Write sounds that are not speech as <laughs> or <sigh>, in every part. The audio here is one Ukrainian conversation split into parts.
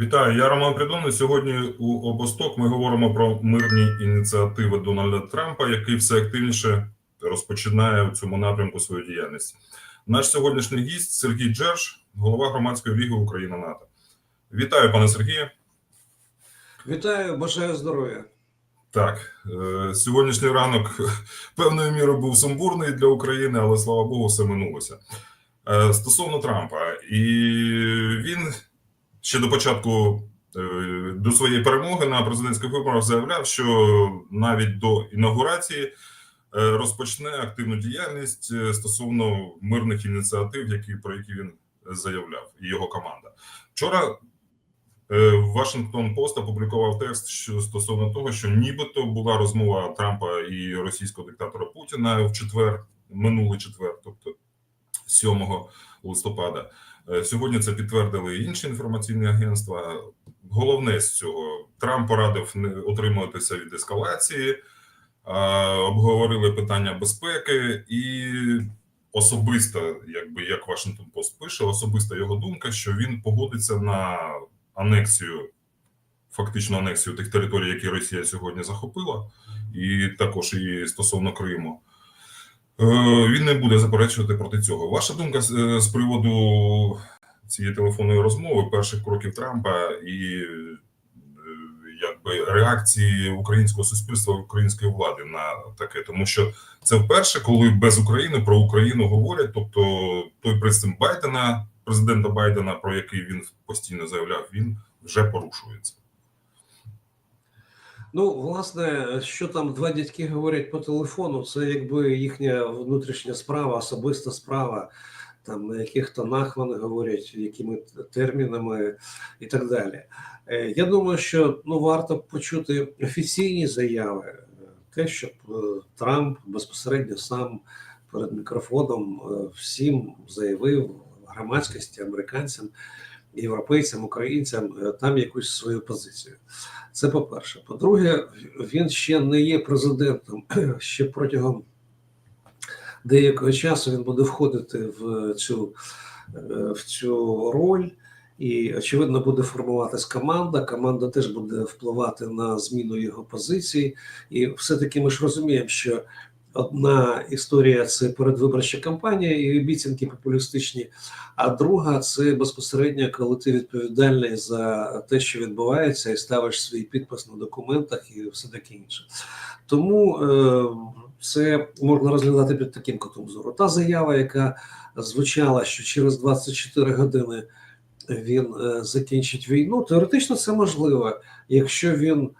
Вітаю, я Роман Придон. Сьогодні у Обосток ми говоримо про мирні ініціативи Дональда Трампа, який все активніше розпочинає в цьому напрямку свою діяльність. Наш сьогоднішній гість Сергій Джерж, голова громадської ліги Україна НАТО. Вітаю, пане Сергію. Вітаю, бажаю здоров'я. Так, е, сьогоднішній ранок <laughs> певною мірою був сумбурний для України, але слава Богу, все минулося. Е, Стосовно Трампа, і він ще до початку е, до своєї перемоги на президентських виборах заявляв, що навіть до інаугурації е, розпочне активну діяльність е, стосовно мирних ініціатив, які про які він заявляв, і його команда. Вчора Вашингтон Пост опублікував текст що стосовно того, що нібито була розмова Трампа і російського диктатора Путіна в четвер, минулий четвер, тобто 7 листопада. Е, Сьогодні це підтвердили інші інформаційні агентства. Головне з цього Трамп порадив не утримуватися від ескалації, обговорили питання безпеки, і особисто, якби як Вашингтон Пост пише, особиста його думка, що він погодиться на анексію, фактично анексію тих територій, які Росія сьогодні захопила, і також і стосовно Криму. Е, Він не буде заперечувати проти цього. Ваша думка з, е, приводу цієї телефонної розмови, перших кроків Трампа і е, якби реакції українського суспільства, української влади на таке, тому що це вперше, коли без України про Україну говорять. Тобто той принцип Байдена, президента Байдена, про який він постійно заявляв, він вже порушується. Ну, власне, що там два дядьки говорять по телефону, це якби їхня внутрішня справа, особиста справа, там на яких тонах вони говорять, якими термінами і так далі. Е, Я думаю, що ну варто почути офіційні заяви, те, щоб е, Трамп безпосередньо сам перед мікрофоном е, всім заявив громадськості, американцям, європейцям, українцям е, там якусь свою позицію. Це по-перше. По-друге, він ще не є президентом. <clears throat> Ще протягом деякого часу він буде входити в цю, е, в цю роль, і, очевидно, буде формуватись команда. Команда теж буде впливати на зміну його позиції. І все-таки ми ж розуміємо, що одна історія це передвиборча кампанія і обіцянки популістичні. А друга це безпосередньо, коли ти відповідальний за те, що відбувається, і ставиш свій підпис на документах і все таке інше. Тому е, це можна розглядати під таким кутом зору. Та заява, яка звучала, що через 24 години він е, закінчить війну, теоретично це можливо, якщо він.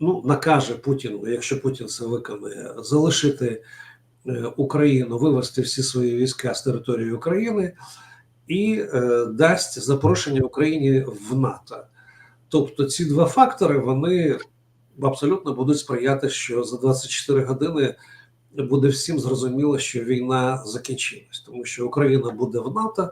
Е, Ну, накаже Путіну, якщо Путін це виконує, залишити Е, Україну вивести всі свої війська з території України і е, дасть запрошення Україні в НАТО. Тобто ці два фактори вони абсолютно будуть сприяти, що за 24 години буде всім зрозуміло, що війна закінчилась, тому що Україна буде в НАТО,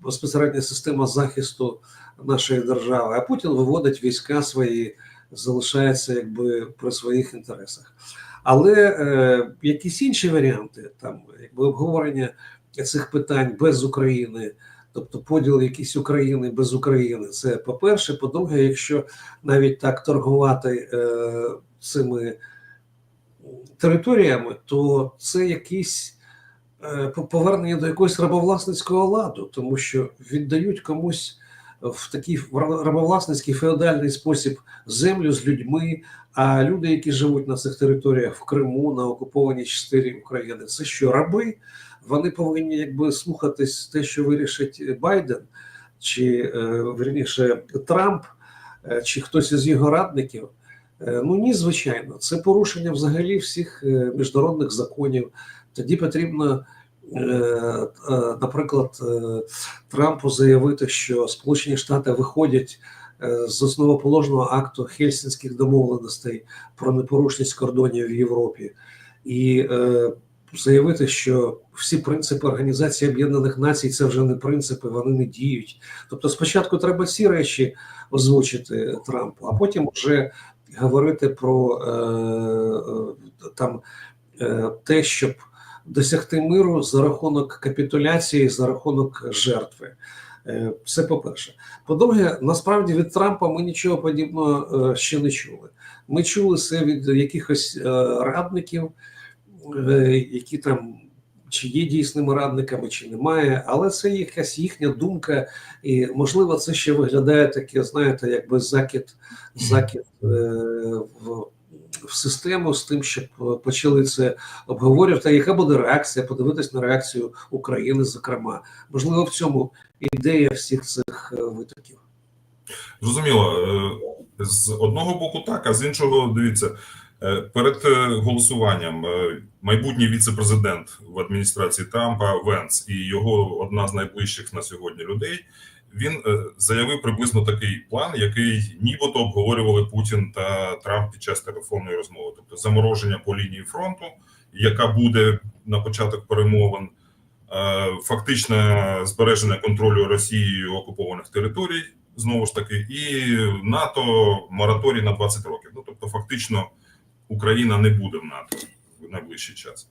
безпосередня система захисту нашої держави, а Путін виводить війська свої, залишається якби при своїх інтересах. Але е, якісь інші варіанти, там якби обговорення цих питань без України, тобто поділ якісь України без України, це по-перше. По-друге, якщо навіть так торгувати е, цими територіями, то це якісь е, повернення до якогось рабовласницького ладу, тому що віддають комусь в такий рабовласницький феодальний спосіб землю з людьми. А люди, які живуть на цих територіях в Криму, на окупованій частині України, це що раби? Вони повинні якби слухатись те, що вирішить Байден, чи е, верніше Трамп, е, чи хтось із його радників. Е, ну ні, звичайно, це порушення взагалі всіх міжнародних законів. Тоді потрібно. Е, е, наприклад, е, Трампу заявити, що Сполучені Штати виходять з основоположного акту Хельсінських домовленостей про непорушність кордонів в Європі, і заявити, що всі принципи Організації Об'єднаних Націй це вже не принципи, вони не діють. Тобто, спочатку треба ці речі озвучити Трампу, а потім вже говорити про там те, щоб досягти миру за рахунок капітуляції, за рахунок жертви. Е, Це по-перше. По-друге, насправді від Трампа ми нічого подібного е, ще не чули. Ми чули це від якихось е, радників, які там чи є дійсними радниками, чи немає, але це якась їхня думка, і можливо, це ще виглядає таке, знаєте, якби закид, закид е, в, в систему з тим, щоб почали це обговорювати. Яка буде реакція? Подивитись на реакцію України, зокрема, можливо, в цьому ідея всіх цих е, витоків. Зрозуміло, Е, з одного боку так, а з іншого, дивіться, е, перед е, голосуванням е, майбутній віце-президент в адміністрації Трампа Венс і його одна з найближчих на сьогодні людей. Він е, заявив приблизно такий план, який нібито обговорювали Путін та Трамп під час телефонної розмови, тобто замороження по лінії фронту, яка буде на початок перемовин, е, фактичне збереження контролю Росією окупованих територій, знову ж таки, і НАТО мораторій на 20 років. Ну тобто, фактично, Україна не буде в НАТО в найближчий час.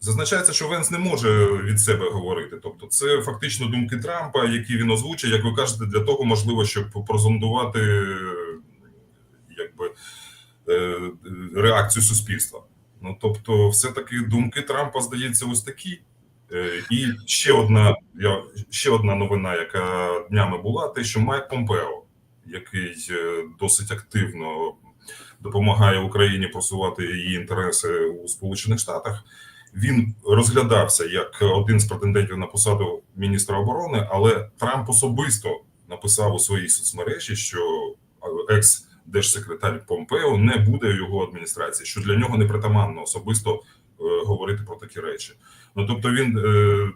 Зазначається, що Венс не може від себе говорити. Тобто, це фактично думки Трампа, які він озвучує, як ви кажете, для того можливо, щоб прозондувати якби е, реакцію суспільства. Ну тобто, все-таки думки Трампа здається ось такі. Е, І ще одна я ще одна новина, яка днями була, те, що Майк Помпео, який е, досить активно допомагає Україні просувати її інтереси у Сполучених Штатах. Він розглядався як один з претендентів на посаду міністра оборони, але Трамп особисто написав у своїй соцмережі, що екс держсекретар Помпео не буде його адміністрації, що для нього не притаманно особисто е, говорити про такі речі. Ну тобто він е,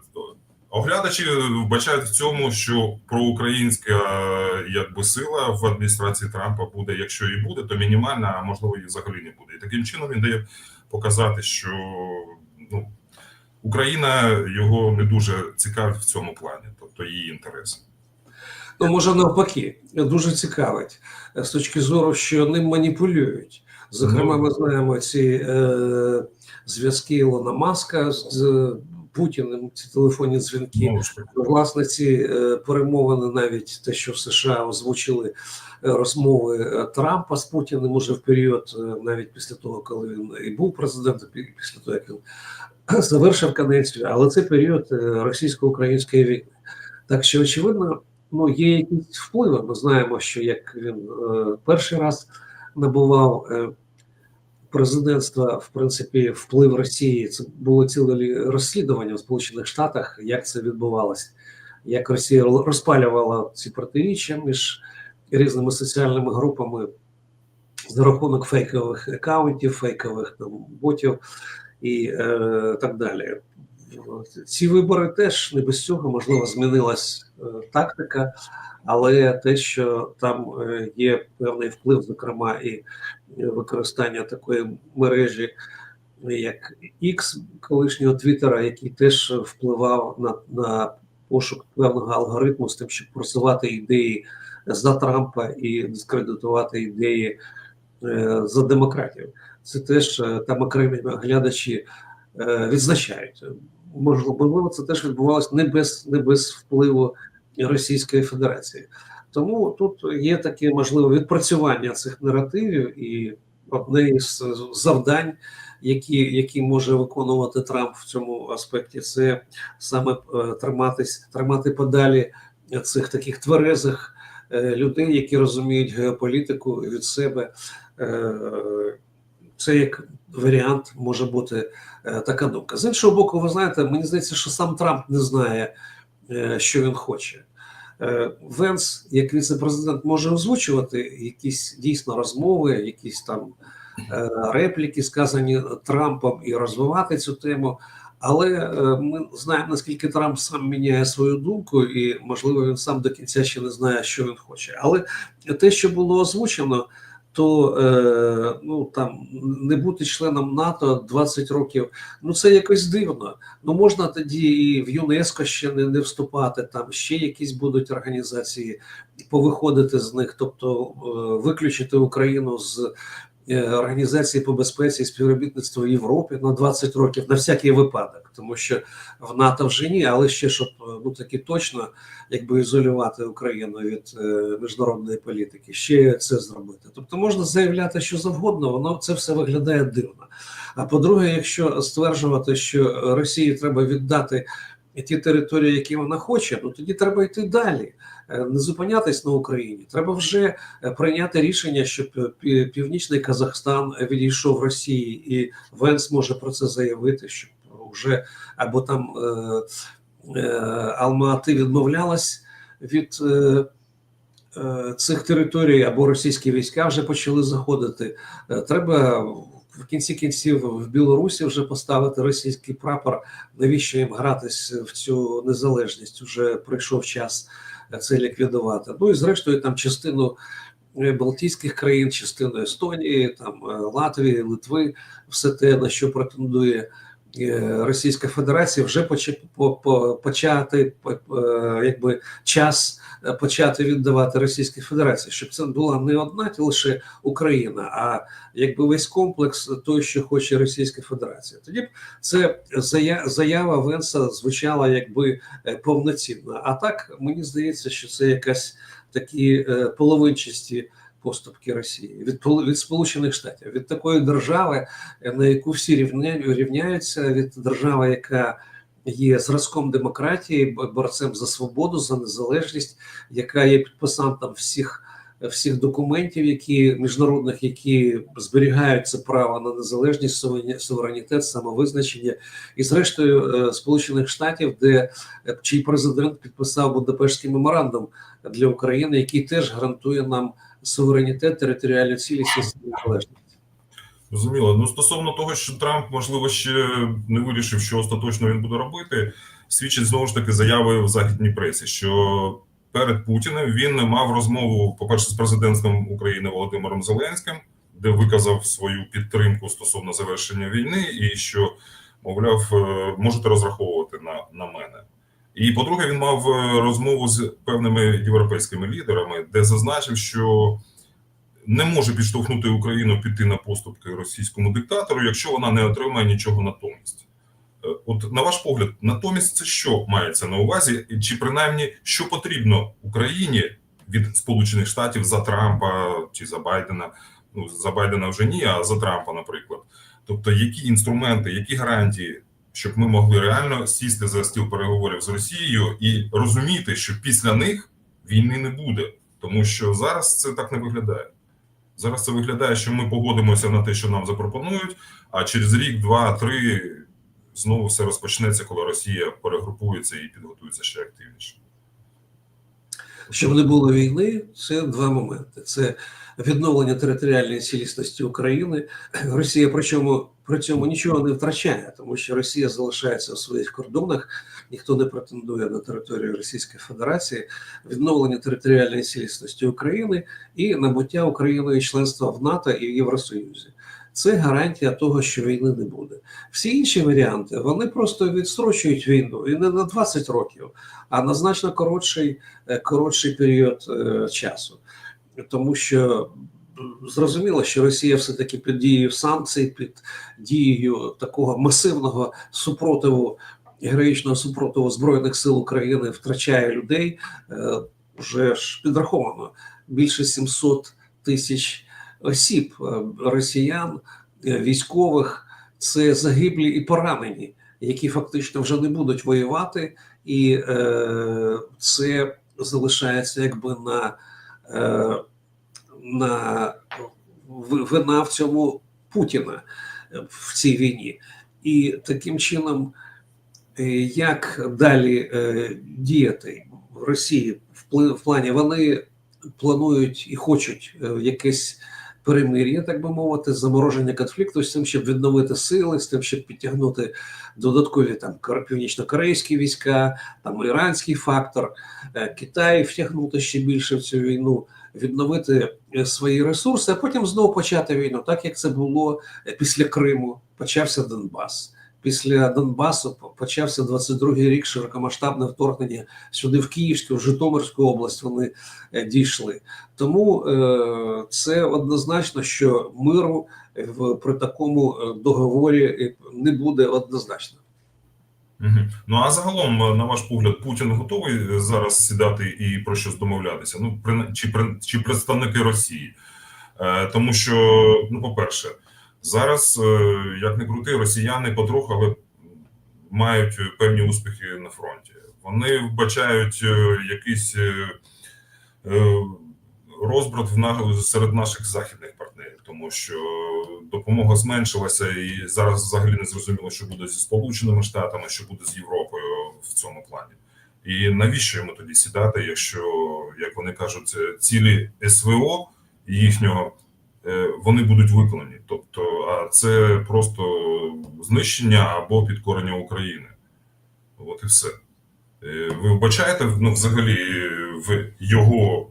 оглядачі вбачають в цьому, що проукраїнська е, якби сила в адміністрації Трампа буде, якщо і буде, то мінімальна, а можливо і взагалі не буде. І таким чином він дає показати, що ну, Україна його не дуже цікавить в цьому плані, тобто її інтереси. Ну, може, навпаки, дуже цікавить з точки зору, що ним маніпулюють. Зокрема, ми знаємо ці е, зв'язки Ілона Маска з, з Путіним, ці телефонні дзвінки. Знову. Власне, ці е, перемовини, навіть те, що в США озвучили е, розмови е, Трампа з Путіним уже в період, навіть після того, коли він і був президентом, пі- після того, як він <clears throat> завершив каденцію, але це період російсько-української війни. Так що, очевидно, ну є якісь впливи. Ми знаємо, що як він перший раз набував президентства, в принципі, вплив Росії. Це було ціле розслідування в Сполучених Штатах, як це відбувалося, як Росія розпалювала ці протиріччя між різними соціальними групами за рахунок фейкових акаунтів, фейкових там ботів і е, так далі. Ці вибори теж не без цього можливо змінилась е, тактика, але те, що там е, є певний вплив, зокрема, і використання такої мережі, як X, колишнього Твіттера, який теж впливав на, на пошук певного алгоритму з тим, щоб просувати ідеї за Трампа і дискредитувати ідеї е, за демократів. Це теж е, там окремі глядачі відзначають. Можливо, це теж відбувалося не без, не без впливу Російської Федерації. Тому тут є таке можливе відпрацювання цих наративів, і одне із завдань, які, які може виконувати Трамп в цьому аспекті, це саме е, триматись, тримати подалі цих таких тверезих е, людей, які розуміють геополітику від себе. Е, це як варіант може бути така думка. З іншого боку, ви знаєте, мені здається, що сам Трамп не знає, що він хоче. Е, Венс, як віце-президент, може озвучувати якісь дійсно розмови, якісь там е, репліки, сказані Трампом, і розвивати цю тему. Але е, ми знаємо, наскільки Трамп сам міняє свою думку, і можливо він сам до кінця ще не знає, що він хоче. Але те, що було озвучено, то е, ну там не бути членом НАТО 20 років, ну це якось дивно. Ну можна тоді і в ЮНЕСКО ще не, не вступати, там ще якісь будуть організації, повиходити з них, тобто е, виключити Україну з Організації по безпеці і співробітництву в Європі на 20 років на всякий випадок, тому що в НАТО вже ні, але ще щоб е, ну таки точно якби ізолювати Україну від е, міжнародної політики, ще це зробити. Тобто можна заявляти що завгодно, воно це все виглядає дивно. А по-друге, якщо стверджувати, що Росії треба віддати ті території, які вона хоче, ну тоді треба йти далі, Е, не зупинятись на Україні. Треба вже е, прийняти рішення, щоб е, північний Казахстан відійшов Росії, і Венс може про це заявити, щоб вже або там е, е, Алма-Ати відмовлялась від. Е, Цих територій або російські війська вже почали заходити. Треба в кінці кінців в Білорусі вже поставити російський прапор. Навіщо їм гратись в цю незалежність? Уже прийшов час це ліквідувати. Ну і зрештою, там частину е, Балтійських країн, частину Естонії, там е, Латвії, Литви, все те, на що претендує Російська Федерація, вже поча- по- по- почати е, якби час е, почати віддавати Російській Федерації, щоб це була не одна лише Україна, а якби весь комплекс той, що хоче Російська Федерація. Тоді б це зая- заява Венса звучала якби е, повноцінно. А так мені здається, що це якась такі е, половинчасті поступки Росії від від Сполучених Штатів, від такої держави, е, на яку всі рівня, рівняються, від держави, яка є зразком демократії, бо- борцем за свободу, за незалежність, яка є підписантом всіх всіх документів, які міжнародних, які зберігають це право на незалежність, суверені- суверенітет, самовизначення, і зрештою е, Сполучених Штатів, де е, чий президент підписав Будапештський меморандум для України, який теж гарантує нам суверенітет, територіальну цілісність і незалежність. Зрозуміло. Ну стосовно того, що Трамп, можливо, ще не вирішив, що остаточно він буде робити, свідчить знову ж таки заяви в західній пресі, що перед Путіним він мав розмову, по-перше, з президентом України Володимиром Зеленським, де виказав свою підтримку стосовно завершення війни, і що, мовляв, е, можете розраховувати на, на мене. І по-друге, він мав е, розмову з певними європейськими лідерами, де зазначив, що не може підштовхнути Україну піти на поступки російському диктатору, якщо вона не отримає нічого натомість. Е, От на ваш погляд, натомість це що мається на увазі, чи принаймні що потрібно Україні від Сполучених Штатів за Трампа чи за Байдена? Ну за Байдена вже ні, а за Трампа, наприклад. Тобто, які інструменти, які гарантії, щоб ми могли реально сісти за стіл переговорів з Росією і розуміти, що після них війни не буде, тому що зараз це так не виглядає. Зараз це виглядає, що ми погодимося на те, що нам запропонують, а через рік, два, три знову все розпочнеться, коли Росія перегрупується і підготується ще активніше. Щоб не було війни, це два моменти: це відновлення територіальної цілісності України. <clears throat> Росія причому при цьому нічого не втрачає, тому що Росія залишається у своїх кордонах, ніхто не претендує на територію Російської Федерації, відновлення територіальної цілісності України і набуття Україною членства в НАТО і в Євросоюзі. Це гарантія того, що війни не буде. Всі інші варіанти вони просто відстрочують війну і не на 20 років, а на значно коротший, е, коротший період е, часу. Тому що зрозуміло, що Росія все-таки під дією санкцій, під дією такого масивного супротиву, героїчного супротиву Збройних сил України втрачає людей. Е, Вже ж підраховано більше 700 тисяч осіб, е, росіян, е, військових. Це загиблі і поранені, які фактично вже не будуть воювати, і е, це залишається якби на, на вина в цьому Путіна е, в цій війні. І таким чином, е, як далі е, діяти в Росії в плані вони планують і хочуть е, якесь перемир'я, так би мовити, замороження конфлікту з тим, щоб відновити сили, з тим, щоб підтягнути додаткові там північно-корейські війська, там іранський фактор, е, Китай втягнути ще більше в цю війну, відновити е, свої ресурси, а потім знову почати війну, так як це було е, після Криму. Почався Донбас. Після Донбасу почався 22-й рік широкомасштабне вторгнення сюди, в Київську, в Житомирську область вони е, дійшли. Тому е, це однозначно, що миру в при такому е, договорі е, не буде однозначно. Ну а загалом, е, на ваш погляд, Путін готовий е, зараз сідати і про щось домовлятися? Ну, при- чи, при- чи представники Росії? Е, Тому що, ну, по-перше, зараз, е, як не крути, росіяни потроху, мають певні успіхи на фронті. Вони вбачають е, якийсь е, розбрат в серед наших західних партнерів, тому що допомога зменшилася, і зараз взагалі не зрозуміло, що буде зі Сполученими Штатами, що буде з Європою в цьому плані. І навіщо йому тоді сідати, якщо, як вони кажуть, цілі СВО їхнього вони будуть виконані? Тобто, а це просто знищення або підкорення України. От і все. Е, Ви вбачаєте ну, взагалі в його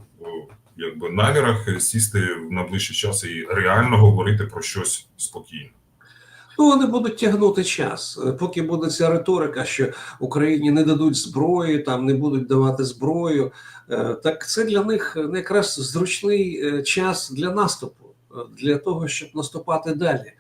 якби намірах сісти в найближчий час і реально говорити про щось спокійно. Ну, вони будуть тягнути час, Е, поки буде ця риторика, що Україні не дадуть зброї, там не будуть давати зброю. е, Так це для них е, якраз зручний е, час для наступу, е, для того, щоб наступати далі.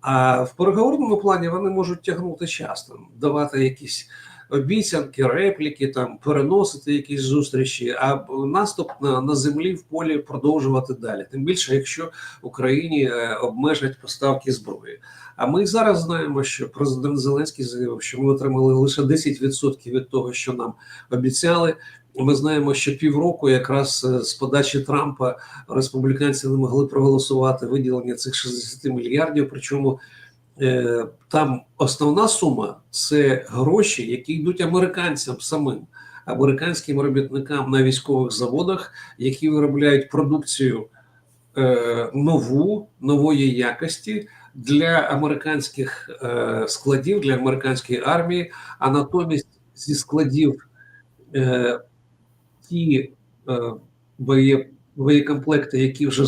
А в переговорному плані вони можуть тягнути час, там, давати якісь обіцянки, репліки, там переносити якісь зустрічі, а наступ на, на землі в полі продовжувати далі. Тим більше, якщо Україні е, обмежать поставки зброї. А ми зараз знаємо, що президент Зеленський заявив, що ми отримали лише 10% від того, що нам обіцяли. Ми знаємо, що півроку, якраз е, з подачі Трампа, республіканці не могли проголосувати виділення цих 60 мільярдів. Причому там основна сума це гроші, які йдуть американцям самим, американським робітникам на військових заводах, які виробляють продукцію е, нову, нової якості для американських е, складів, для американської армії, а натомість зі складів е, ті е, боєкомплекти, які вже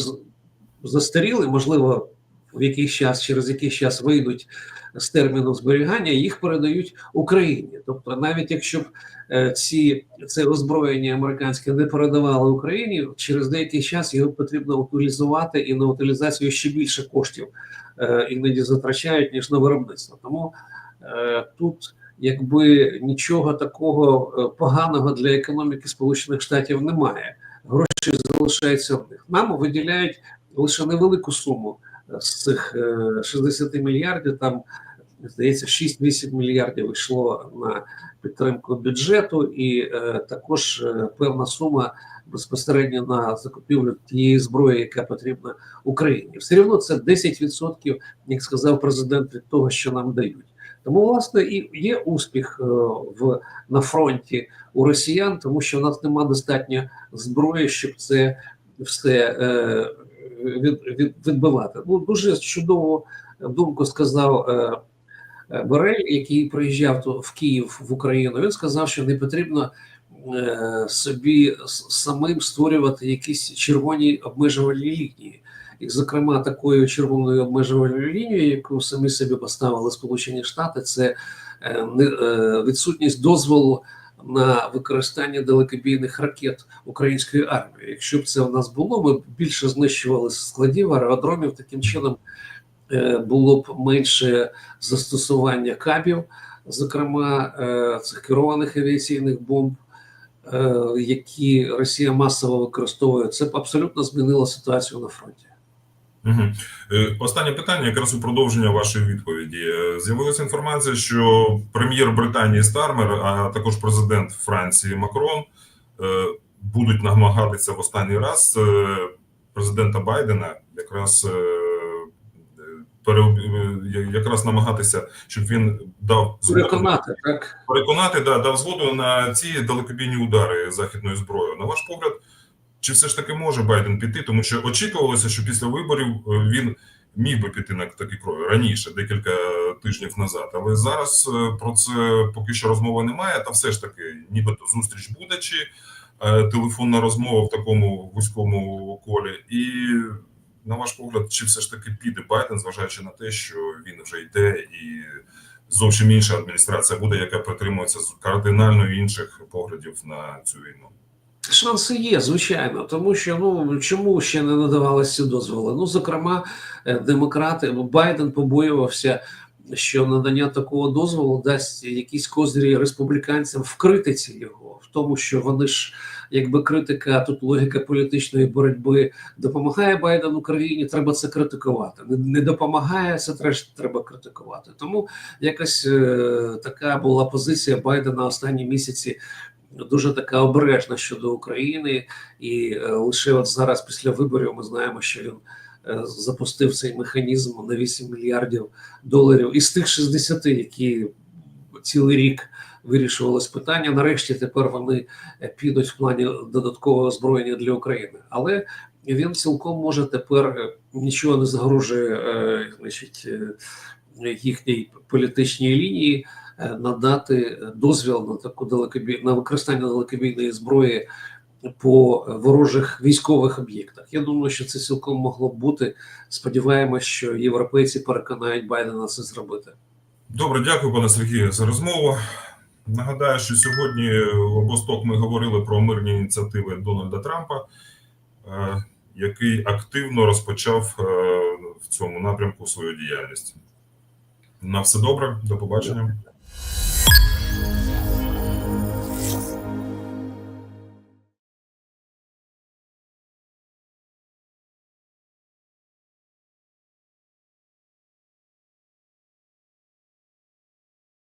застаріли, можливо, в якийсь час, через якийсь час вийдуть з терміну зберігання, їх передають Україні. Тобто, навіть якщо б е, ці це озброєння американське не передавали Україні, через деякий час його потрібно утилізувати, і на утилізацію ще більше коштів е, іноді затрачають ніж на виробництво. Тому е, тут якби нічого такого поганого для економіки Сполучених Штатів немає. Гроші залишаються в них. Нам виділяють лише невелику суму з цих е, 60 мільярдів. Там здається, 6-8 мільярдів йшло на підтримку бюджету, і е, також е, певна сума безпосередньо на закупівлю тієї зброї, яка потрібна Україні. Все одно це 10%, як сказав президент, від того, що нам дають. Тому, власне, і є успіх е, в на фронті у росіян, тому що у нас немає достатньо зброї, щоб це все е, відбивати. Ну дуже чудову думку сказав. Е, Борель, який приїжджав в Київ в Україну, він сказав, що не потрібно е, собі самим створювати якісь червоні обмежувальні лінії. І, зокрема, такою червоною обмежувальною лінією, яку самі собі поставили Сполучені Штати, це е, е, відсутність дозволу на використання далекобійних ракет української армії. Якщо б це в нас було, ми б більше знищували складів аеродромів. Таким чином е, було б менше застосування кабів, зокрема е, цих керованих авіаційних бомб, е, які Росія масово використовує. Це б абсолютно змінило ситуацію на фронті. Угу. Останнє питання, якраз у продовження вашої відповіді. Е, З'явилася інформація, що прем'єр Британії Стармер, а також президент Франції Макрон е, будуть намагатися в останній раз президента Байдена якраз якраз намагатися, щоб він дав згоду Переконати так. переконати, да, дав згоду на ці далекобійні удари західною зброєю. На ваш погляд, чи все ж таки може Байден піти? Тому що очікувалося, що після виборів е, він міг би піти на такі крові раніше, декілька тижнів назад. Але зараз е, про це поки що розмови немає. Та все ж таки, нібито зустріч буде, чи е, телефонна розмова в такому вузькому колі. І на ваш погляд, чи все ж таки піде Байден, зважаючи на те, що він вже йде і зовсім інша адміністрація буде, яка притримується з кардинально інших поглядів на цю війну. Шанси є, звичайно, тому що ну чому ще не надавалися дозволи? Ну, зокрема, е, демократи, ну Байден побоювався, що надання такого дозволу дасть якісь козирі республіканцям в критиці його, в тому, що вони ж, якби критика, тут логіка політичної боротьби допомагає Байдену країні, треба це критикувати. Не, допомагає, це теж треба критикувати. Тому якась е, така була позиція Байдена останні місяці дуже така обережна щодо України, і е, лише от зараз, після виборів, ми знаємо, що він е, запустив цей механізм на 8 мільярдів доларів. Із тих 60, які цілий рік вирішувалось питання. Нарешті тепер вони е, підуть в плані додаткового озброєння для України. Але він цілком може тепер нічого не загрожує, значить, їхній політичній лінії надати дозвіл на таку далекобій на використання далекобійної зброї по ворожих військових об'єктах. Я думаю, що це цілком могло б бути. Сподіваємось, що європейці переконають Байдена це зробити. Добре, дякую, пане Сергію, за розмову. Нагадаю, що сьогодні в обосток ми говорили про мирні ініціативи Дональда Трампа, е, який активно розпочав е, в цьому напрямку свою діяльність. На все добре, до побачення.